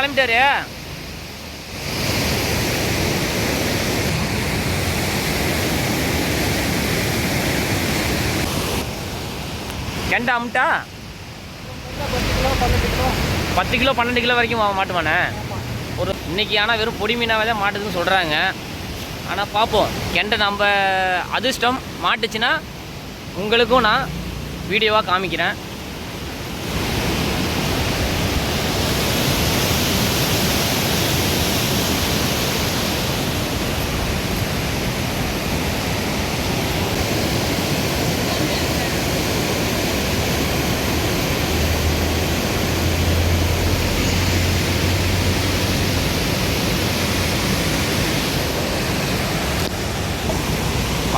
கிளம்பிட்டாரு. கெண்டை அமுட்டா? பத்து கிலோ பன்னெண்டு கிலோ வரைக்கும் மாட்டுமானே மாட்டுவானே ஒரு இன்னைக்கு ஆனால் வெறும் பொடி மீனாவே தான் மாட்டுதுன்னு சொல்கிறாங்க ஆனால் பார்ப்போம் கெண்டை நம்ம அதிர்ஷ்டம் மாட்டுச்சுன்னா உங்களுக்கும் நான் வீடியோவாக காமிக்கிறேன்.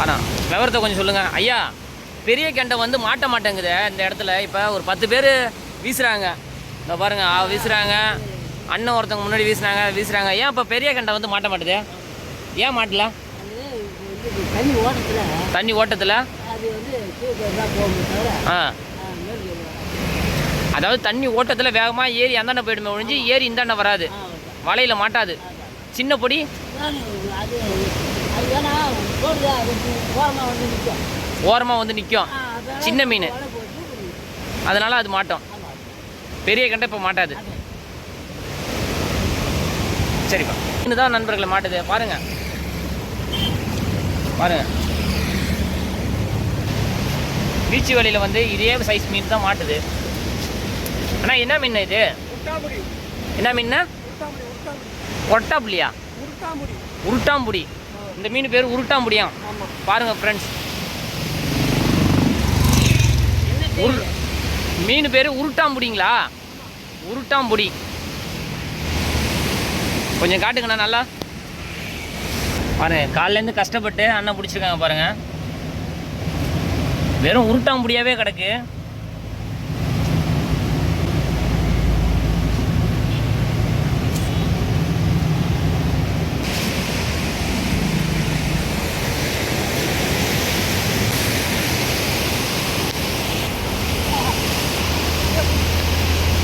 வாடா விவரத்தை கொஞ்சம் சொல்லுங்கள் ஐயா பெரிய கெண்டை வந்து மாட்ட மாட்டேங்குது. இந்த இடத்துல இப்போ ஒரு பத்து பேர் வீசுகிறாங்க இந்த பாருங்க ஆ, வீசுகிறாங்க அண்ணன் ஒருத்தவங்க முன்னாடி வீசுனாங்க வீசுகிறாங்க ஏன் இப்போ பெரிய கெண்டை வந்து மாட்ட மாட்டுது? ஏன் மாட்டல? தண்ணி ஓட்டத்தில்? தண்ணி ஓட்டத்தில் ஆ. அதாவது தண்ணி ஓட்டத்தில் வேகமாக ஏறி அந்தாண்ட போயிடுமே ஒழிஞ்சு ஏறி இந்தாண்ட வராது. வலையில் மாட்டாது. சின்ன பொடி? ஏன்னா போடுது அது ஓரமாக வந்து நிற்கும் ஓரமாக வந்து நிற்கும் சின்ன மீன். அதனால் அது மாட்டோம். பெரிய கெண்டை இப்போ மாட்டாது. சரிப்பா மீன் தான் நண்பர்களை மாட்டுது. பாருங்க. பாருங்க. பீச்சு வழியில் வந்து இதே சைஸ் மீன் தான் மாட்டுது. அண்ணா என்ன மீன் இது? என்ன மீன் ஒட்டாப்புலியா உருட்டாம்புடி இந்த மீன் பேர் உருட்டாம்புடியாம் ஆமா. பாருங்க ஃப்ரெண்ட்ஸ் உரு மீன் பேர் உருட்டாம்புடிங்களா உருட்டாம்புடி கொஞ்சம் காட்டுங்கண்ணா நல்லா. பாருங்க காலையிலேருந்து கஷ்டப்பட்டு அண்ணன் பிடிச்சிருக்காங்க பாருங்க. வெறும் உருட்டாம்புடியாவே கிடக்கு.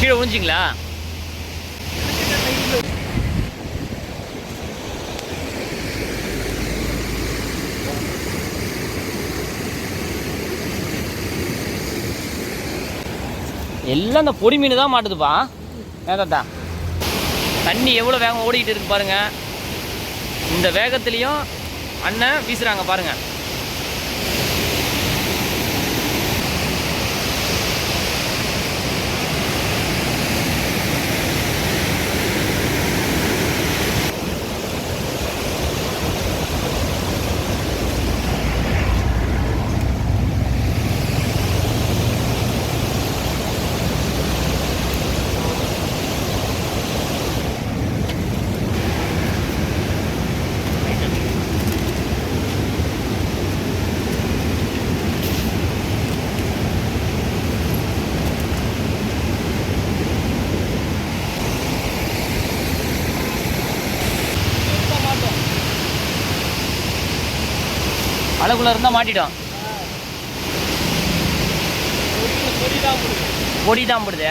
கீழே விழுஞ்சிங்களா எல்லாம் இந்த பொடி மீன் தான் மாட்டுதுப்பா. ஏதாட்டா தண்ணி எவ்வளோ வேகம் ஓடிக்கிட்டு இருக்கு பாருங்க. இந்த வேகத்துலேயும் அண்ணன் வீசுறாங்க பாருங்க. அழகுள்ள இருந்தால் மாட்டிட்டோம் பொடி தான் போடுது.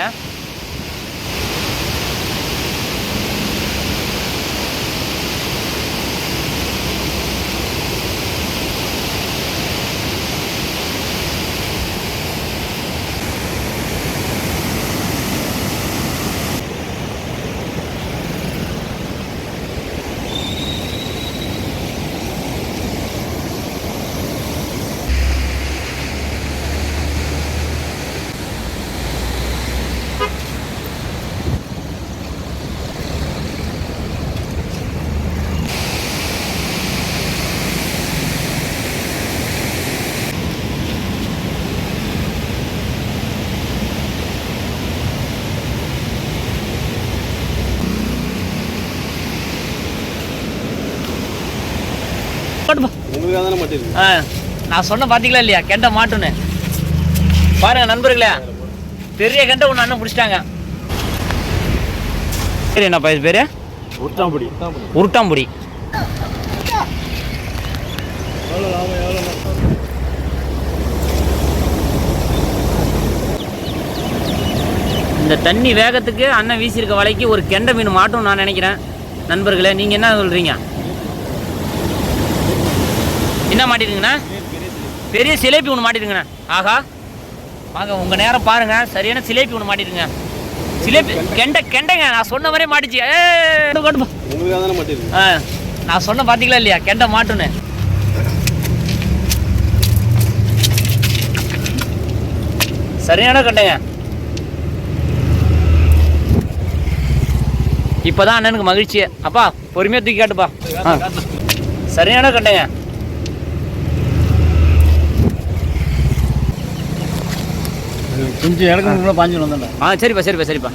மாட்டிருக்கு நான் சொன்ன பார்த்தீங்களா இல்லையா? கெண்டை மாட்டுன்னு. பாருங்க நண்பர்களே. பெரிய கெண்டை ஒன்று அண்ணன் பிடிச்சிட்டாங்க. சரி என்னப்பா இது பேர்? உருட்டாம்படி. உருட்டாம்புடி. இந்த தண்ணி வேகத்துக்கு அண்ணன் வீசியிருக்க வலைக்கு ஒரு கெண்டை மீன் மாட்டும் நான் நினைக்கிறேன். நண்பர்களே நீங்கள் என்ன சொல்கிறீங்க என்ன மாட்டிருங்கண்ணா பெரிய சிலேபி ஒன்று மாட்டிருங்கண்ணா ஆகா வாங்க உங்கள் நேரம் பாருங்கள் சரியான சிலேபி ஒன்று மாட்டிருங்க சிலேபி கெண்டை கெண்டைங்க நான் சொன்ன மாதிரியே மாட்டிச்சு. ஏ ஆ நான் சொன்ன பார்த்தீங்களா இல்லையா? கெண்டை மாட்டுன்னு. சரியான கண்டைங்க. இப்போதான் அண்ணனுக்கு மகிழ்ச்சி அப்பா பொறுமையாக தூக்கி காட்டுப்பா. சரியான கண்டைங்க. கொஞ்சம் இறக்கணும் பாஞ்சு வந்தேன் ஆ சரிப்பா சரிப்பா சரிப்பா.